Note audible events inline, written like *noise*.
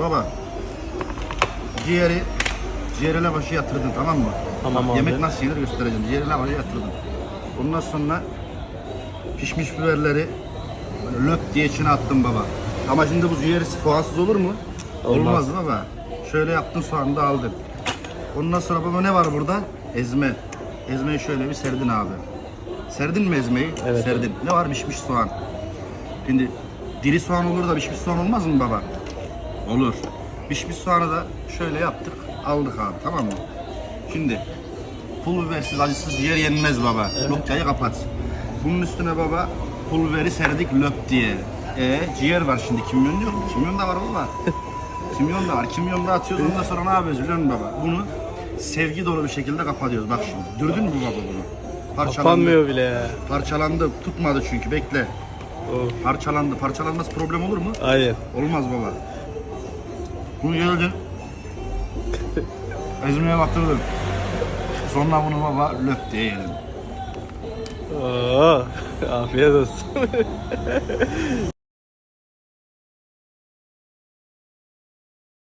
Baba. Ciğeri ciğeri lavaşı yatırdın tamam mı? Tamam abi. Yemek nasıl yenir göstereceğim. Ciğeri lavaşı yatırdın. Ondan sonra pişmiş biberleri böyle löp diye içine attım baba. Ama şimdi bu ciğeri soğansız olur mu? Olmaz. baba. Şöyle yaptın soğanı da aldın. Ondan sonra baba ne var burada? Ezme. Ezmeyi şöyle bir serdin abi. Serdin mi ezmeyi? Evet. Serdin. Ne var? Pişmiş soğan. Şimdi diri soğan olur da pişmiş soğan olmaz mı baba? Olur. Pişmiş soğanı da şöyle yaptık. Aldık abi tamam mı? Şimdi pul bibersiz acısız ciğer yenmez baba. Noktayı kapat. Bunun üstüne baba pul biberi serdik löp diye. E ciğer var şimdi kimyon yok? Kimyon da var baba. *laughs* kimyon da var. Kimyon da atıyoruz ondan sonra ne yapıyoruz biliyor musun baba? Bunu sevgi dolu bir şekilde kapatıyoruz. Bak şimdi. Dürdün mü baba bunu? Parçalandı. Kapanmıyor bile ya. Parçalandı. Tutmadı çünkü. Bekle. Of. Parçalandı. Parçalanması problem olur mu? Hayır. Olmaz baba. Bunu geldin. Ezmeye batırdın. Sonra bunu baba löp diye yedin. Oo. *laughs* Afiyet olsun.